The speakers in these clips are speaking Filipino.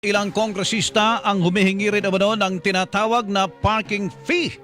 Ilang kongresista ang humihingi rin naman ng tinatawag na parking fee.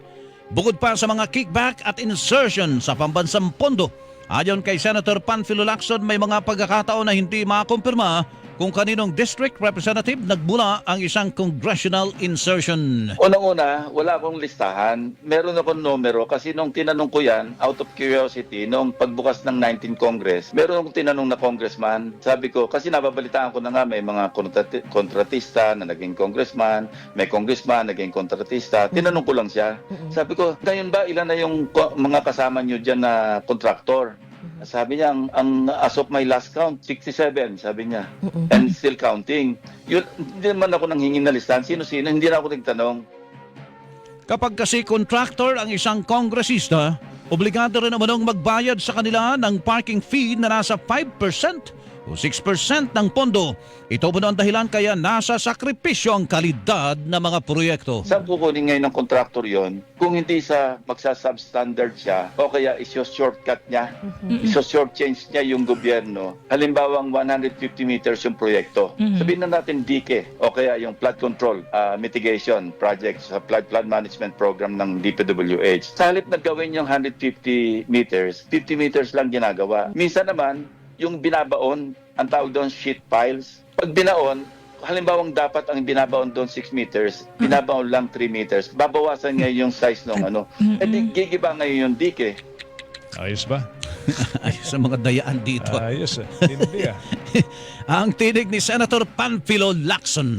Bukod pa sa mga kickback at insertion sa pambansang pondo. Ayon kay Senator Panfilo Lacson, may mga pagkakataon na hindi makumpirma kung kaninong district representative nagmula ang isang congressional insertion. Unang-una, wala akong listahan. Meron akong numero kasi nung tinanong ko yan, out of curiosity, nung pagbukas ng 19 Congress, meron akong tinanong na congressman. Sabi ko, kasi nababalitaan ko na nga may mga kontrati- kontratista na naging congressman, may congressman naging kontratista. Tinanong ko lang siya. Sabi ko, ngayon ba ilan na yung mga kasama nyo dyan na contractor? Sabi niya, ang, ang as of my last count, 67, sabi niya. And still counting. Yun, hindi naman ako nang hingin na listahan. Sino-sino, hindi na ako nagtanong. Kapag kasi contractor ang isang kongresista, obligado rin naman magbayad sa kanila ng parking fee na nasa 5% o 6% ng pondo. Ito po ang dahilan kaya nasa sakripisyo ang kalidad ng mga proyekto. Saan kukunin ngayon ng contractor yon? Kung hindi sa magsa-substandard siya o kaya iso-shortcut niya, iso-shortchange niya yung gobyerno. Halimbawa, 150 meters yung proyekto. Sabihin na natin dike o kaya yung flood control ah, mitigation project sa flood flood management program ng DPWH. Sa halip na gawin yung 150 meters, 50 meters lang ginagawa. Minsan naman, yung binabaon, ang tawag doon sheet piles. Pag binaon, halimbawang dapat ang binabaon doon 6 meters, binabaon lang 3 meters. Babawasan ngayon yung size ng ano. Eh di gigiba ngayon yung dike. Ayos ba? Ay, sa mga dayaan dito. Ayos eh. Hindi ah. ang tinig ni Senator Panfilo Lacson.